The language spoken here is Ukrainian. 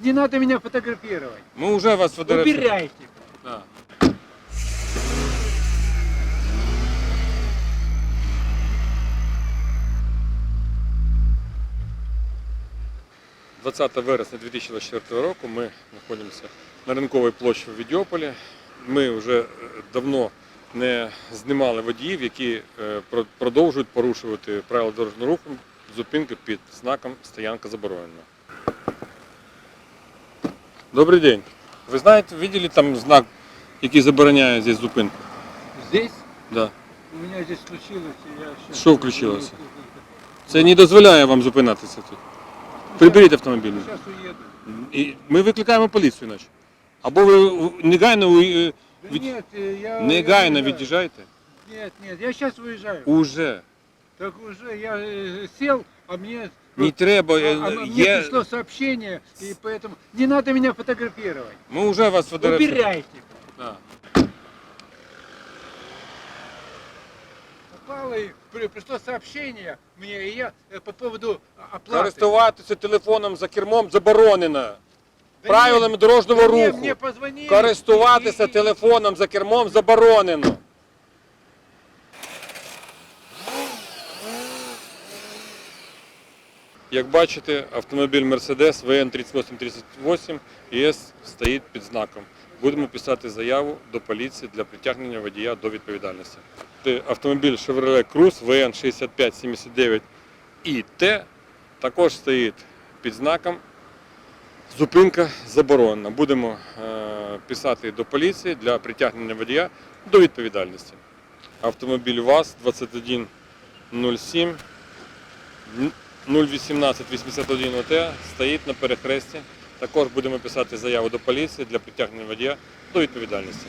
не надо меня фотографировать. Ми вже вас фотографуємо. Убирайте. Да. «20 вересня 2024 року ми знаходимося на ринковій площі в Відьополі. Ми вже е, давно не знімали водіїв, які е, продовжують порушувати правила дорожнього руху зупинки під знаком «Стоянка заборонена». Добрий день. Ви знаєте, видели там знак, який забороняє здесь зупинку? Здесь Да. у меня здесь случилось, и я сейчас... Що включилося? Це не дозволяє вам зупинатися тут. Приберіть автомобіль. Сейчас уеду. І ми викликаємо поліцію іначе. Або ви негайно, ви, е, Да від- нет, э, я... негайно я уезжаю. Нет, нет, я сейчас уезжаю. Уже. Так уже я э, сел, а мне... Не треба. а- е, а мне Є... пришло сообщение, и поэтому не надо меня фотографировать. Ми вже вас фотографуємо. Убирайте. Да. Попало и при- пришло сообщение мне, и я э, по поводу оплаты. Користуватися телефоном за кермом заборонено. Да Правилами нет, дорожнього да нет, руху. мне позвонили. Користуватися и- и- телефоном за кермом заборонено. Як бачите, автомобіль Mercedes VN 3838 ЄС стоїть під знаком. Будемо писати заяву до поліції для притягнення водія до відповідальності. Автомобіль Chevrolet Cruze VN 6579 ІТ також стоїть під знаком Зупинка заборонена. Будемо е, писати до поліції для притягнення водія до відповідальності. Автомобіль ВАЗ 2107 018 81 ОТ стоїть на перехресті. Також будемо писати заяву до поліції для притягнення водія до відповідальності.